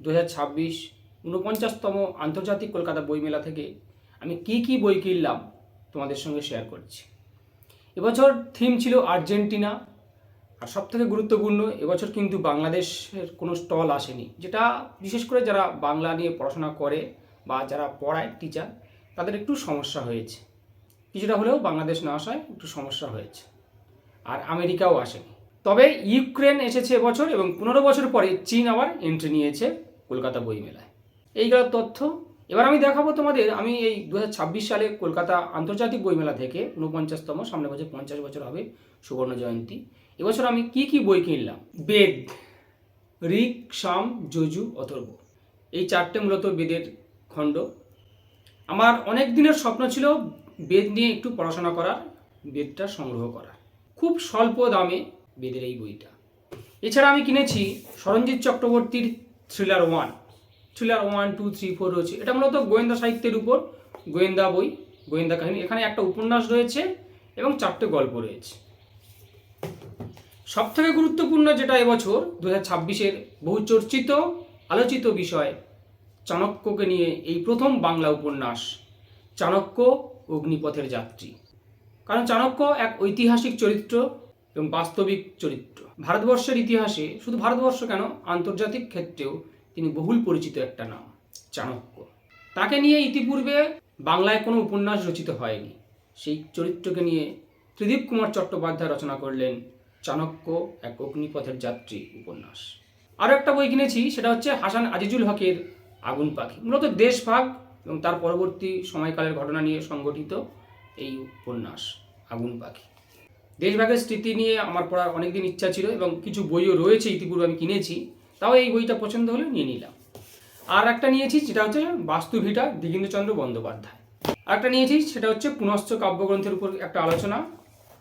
দু হাজার ছাব্বিশ ঊনপঞ্চাশতম আন্তর্জাতিক কলকাতা বইমেলা থেকে আমি কি কি বই কিনলাম তোমাদের সঙ্গে শেয়ার করছি। এবছর থিম ছিল আর্জেন্টিনা আর সবথেকে গুরুত্বপূর্ণ এবছর কিন্তু বাংলাদেশের কোনো স্টল আসেনি, যেটা বিশেষ করে যারা বাংলা নিয়ে পড়াশোনা করে বা যারা পড়ায় টিচার তাদের একটু সমস্যা হয়েছে। কিছুটা হলেও বাংলাদেশ না আসায় একটু সমস্যা হয়েছে আর আমেরিকাও আসেনি। তবে ইউক্রেন এসেছে এবছর এবং পনেরো বছর পরে চীন আবার এন্ট্রি নিয়েছে। কলকাতা বই মেলায় এই গেল তথ্য। এবার আমি দেখাবো তোমাদের, আমি এই দু হাজার ছাব্বিশ সালে কলকাতা আন্তর্জাতিক বইমেলা থেকে ঊনপঞ্চাশতম, সামনে বছর পঞ্চাশ বছর হবে সুবর্ণ জয়ন্তী। এবছর আমি কি কি বই কিনলাম? বেদ, ঋক, সাম, যজু, অথর্ব। এই চারটে মূলত বেদের খণ্ড। আমার অনেক দিনের স্বপ্ন ছিল বেদ নিয়ে একটু পড়াশোনা করার, বেদটা সংগ্রহ করার। খুব স্বল্প দামে বেদের এই বইটা। এছাড়া আমি কিনেছি সরঞ্জিৎ চক্রবর্তীর thriller one. Thriller one, two, three, four রয়েছে। এটা মূলত গোয়েন্দা সাহিত্যের উপর, গোয়েন্দা বই, গোয়েন্দা কাহিনী। এখানে একটা উপন্যাস রয়েছে এবং চারটে গল্প রয়েছে। সবথেকে গুরুত্বপূর্ণ যেটা এবছর দু হাজার ছাব্বিশের বহু চর্চিত আলোচিত বিষয় চাণক্যকে নিয়ে এই প্রথম বাংলা উপন্যাস, চাণক্য অগ্নিপথের যাত্রী। কারণ চাণক্য এক ঐতিহাসিক চরিত্র এবং বাস্তবিক চরিত্র। ভারতবর্ষের ইতিহাসে, শুধু ভারতবর্ষ কেন, আন্তর্জাতিক ক্ষেত্রেও তিনি বহুল পরিচিত একটা নাম, চাণক্য। তাকে নিয়ে ইতিপূর্বে বাংলায় কোনো উপন্যাস রচিত হয়নি। সেই চরিত্রকে নিয়ে ত্রিদীপ কুমার চট্টোপাধ্যায় রচনা করলেন চাণক্য এক অগ্নিপথের যাত্রী উপন্যাস। আরও একটা বই কিনেছি, সেটা হচ্ছে হাসান আজিজুল হকের আগুন পাখি। মূলত দেশভাগ এবং তার পরবর্তী সময়কালের ঘটনা নিয়ে সংগঠিত এই উপন্যাস, আগুন পাখি। দেশভাগের স্মৃতি নিয়ে আমার পড়ার অনেকদিন ইচ্ছা ছিল এবং কিছু বইও রয়েছে ইতিপূর্বে আমি কিনেছি, তাও এই বইটা পছন্দ হলে নিয়ে নিলাম। আর একটা নিয়েছি, যেটা হচ্ছে বাস্তুভিটা দিগেন্দ্রচন্দ্র বন্দ্যোপাধ্যায়। আর একটা নিয়েছি, সেটা হচ্ছে পুনশ্চ কাব্যগ্রন্থের উপর একটা আলোচনা।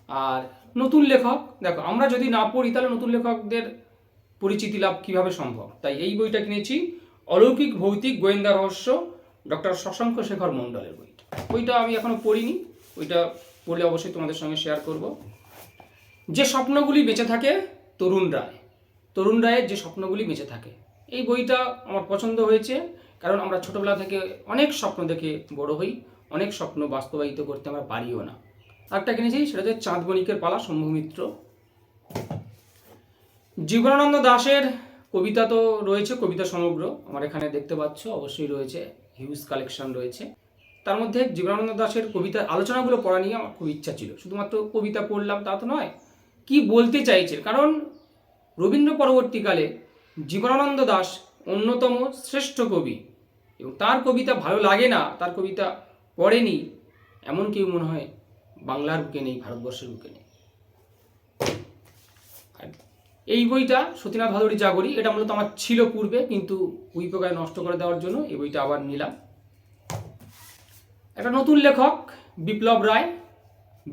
আর নতুন লেখক, দেখো, আমরা যদি না পড়ি, তাহলে নতুন লেখকদের পরিচিতি লাভ কীভাবে সম্ভব? তাই এই বইটা কিনেছি, অলৌকিক ভৌতিক গোয়েন্দা রহস্য, ডক্টর শশাঙ্ক শেখর মণ্ডলের বইটা। বইটা আমি এখনও পড়িনি ওইটা পড়লে অবশ্যই তোমাদের সঙ্গে শেয়ার করব। যে স্বপ্নগুলি বেঁচে থাকে তরুণ রায়। তরুণ রায়ের যে স্বপ্নগুলি বেঁচে থাকে। এই বইটা আমার পছন্দ হয়েছে কারণ আমরা ছোটবেলা থেকে অনেক স্বপ্ন দেখে বড় হই, অনেক স্বপ্ন বাস্তবায়িত করতে আমরা পারিও না। একটা কিনেছি, সেটা হচ্ছে চাঁদ বণিকের পালা শম্ভুমিত্র জীবনানন্দ দাশের কবিতা তো রয়েছে, কবিতা সমগ্র। আমার এখানে দেখতে পাচ্ছ, অবশ্যই রয়েছে হিউজ কালেকশন রয়েছে। তার মধ্যে জীবনানন্দ দাশের কবিতার আলোচনাগুলো পড়া নিয়ে আমার খুব ইচ্ছা ছিল। শুধুমাত্র কবিতা পড়লাম তা তো নয় কি বলতে চাইছে? কারণ রবীন্দ্র পরবর্তীকালে জীবনানন্দ দাস অন্যতম শ্রেষ্ঠ কবি এবং তার কবিতা ভালো লাগে না, তার কবিতা পড়েনি, এমন কেউ মনে হয় বাংলার বুকে নেই, ভারতবর্ষের বুকে নেই। এই বইটা সতীনাথ ভাদুরী জাগরি এটা মূলত আমার ছিল পূর্বে, কিন্তু উইপোকায় নষ্ট করে দেওয়ার জন্য এই বইটা আবার নিলাম। একটা নতুন লেখক বিপ্লব রায়,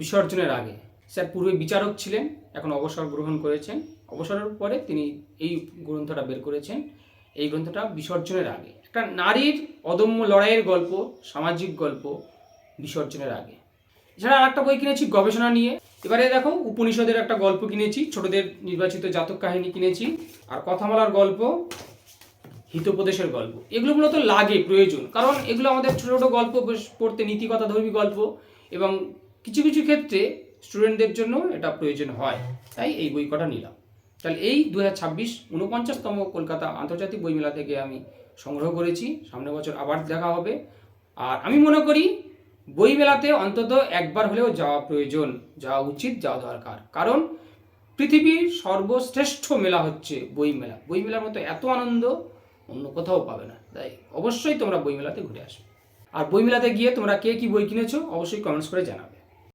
বিসর্জনের আগে। স্যার পূর্বে বিচারক ছিলেন, এখন অবসর গ্রহণ করেছেন। অবসরের পরে তিনি এই গ্রন্থটা বের করেছেন। এই গ্রন্থটা বিসর্জনের আগে। একটা নারীর অদম্য লড়াইয়ের গল্প, সামাজিক গল্প বিসর্জনের আগে। এছাড়া আরেকটা বই কিনেছি, গবেষণা নিয়ে। এবারে দেখো, উপনিষদের একটা গল্প কিনেছি, ছোটদের নির্বাচিত জাতক কাহিনী কিনেছি। আর কথামালার গল্প, হিতোপদেশের গল্প। এগুলো মূলত লাগে, প্রয়োজন। কারণ এগুলো আমাদের ছোটো ছোটো গল্প পড়তে নীতিকথা ধর্মী গল্প এবং কিছু কিছু ক্ষেত্রে স্টুডেন্টদের জন্য এটা প্রয়োজন হয়। তাই এই বই কটা নিলাম। তাহলে এই দু হাজার ছাব্বিশ উনপঞ্চাশতম কলকাতা আন্তর্জাতিক বইমেলা থেকে আমি সংগ্রহ করেছি। সামনের বছর আবার দেখা হবে। আর আমি মনে করি বইমেলাতে অন্তত একবার হলেও যাওয়া প্রয়োজন, যাওয়া উচিত, যাওয়া দরকার। কারণ পৃথিবীর সর্বশ্রেষ্ঠ মেলা হচ্ছে বইমেলা। বইমেলার মতো এত আনন্দ অন্য কোথাও পাবে না। তাই অবশ্যই তোমরা বইমেলাতে ঘুরে আসবে। আর বইমেলাতে গিয়ে তোমরা কে কি বই কিনেছো অবশ্যই কমেন্টস করে জানাবে।